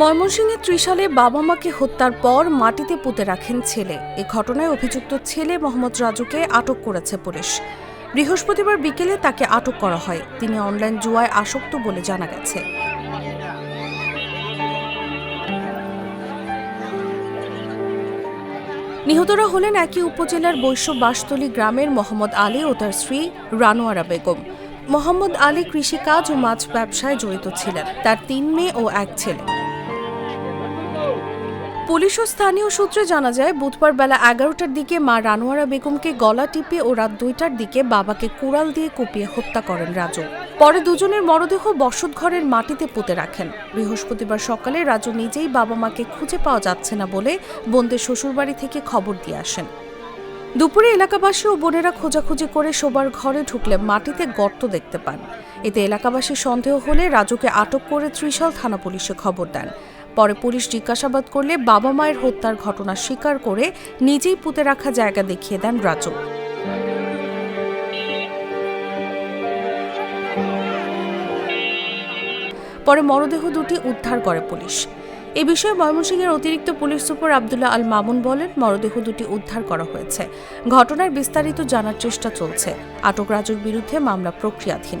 ময়মনসিংহের ত্রিশালে বাবা মাকে হত্যার পর মাটিতে পুঁতে রাখেন ছেলে। এ ঘটনায় অভিযুক্ত ছেলে মোহাম্মদ রাজুকে আটক করেছে পুলিশ। বৃহস্পতিবার বিকেলে তাকে আটক করা হয়। তিনি অনলাইন জুয়ায় আসক্ত বলে জানা গেছে। নিহতরা হলেন একই উপজেলার বৈশ্য বাসতলী গ্রামের মোহাম্মদ আলী ও তার স্ত্রী রানোয়ারা বেগম। মোহাম্মদ আলী কৃষিকাজ ও মাছ ব্যবসায় জড়িত ছিলেন। তার তিন মেয়ে ও এক ছেলে। পুলিশ ও স্থানীয় সূত্রে জানা যায়, বুধবার বেলা এগারোটার দিকে মা রানোয়ারা বেগমকে গলা টিপে ও রাত দুইটার দিকে বাবাকে কুড়াল দিয়ে কুপিয়ে হত্যা করেন রাজু। পরে দুজনের মরদেহ বসত ঘরের মাটিতে পুঁতে রাখেন। বৃহস্পতিবার সকালে রাজু নিজেই বাবা মাকে খুঁজে পাওয়া যাচ্ছে না বলে বোনদের শ্বশুরবাড়ি থেকে খবর দিয়ে আসেন। দুপুরে এলাকাবাসী ও বোনেরা খোঁজাখুঁজি করে শোবার ঘরে ঢুকলে মাটিতে গর্ত দেখতে পান। এতে এলাকাবাসীর সন্দেহ হলে রাজুকে আটক করে ত্রিশাল থানা পুলিশে খবর দেন। পরে পুলিশ জিজ্ঞাসাবাদ করলে বাবা মায়ের হত্যার ঘটনা স্বীকার করে নিজেই পুঁতে রাখা জায়গা দেখিয়ে দেন রাজু। পরে মরদেহ দুটি উদ্ধার করে পুলিশ। এ বিষয়ে ময়মনসিংহের অতিরিক্ত পুলিশ সুপার আবদুল্লাহ আল মামুন বলেন, মরদেহ দুটি উদ্ধার করা হয়েছে। ঘটনার বিস্তারিত জানার চেষ্টা চলছে। আটক রাজুর বিরুদ্ধে মামলা প্রক্রিয়াধীন।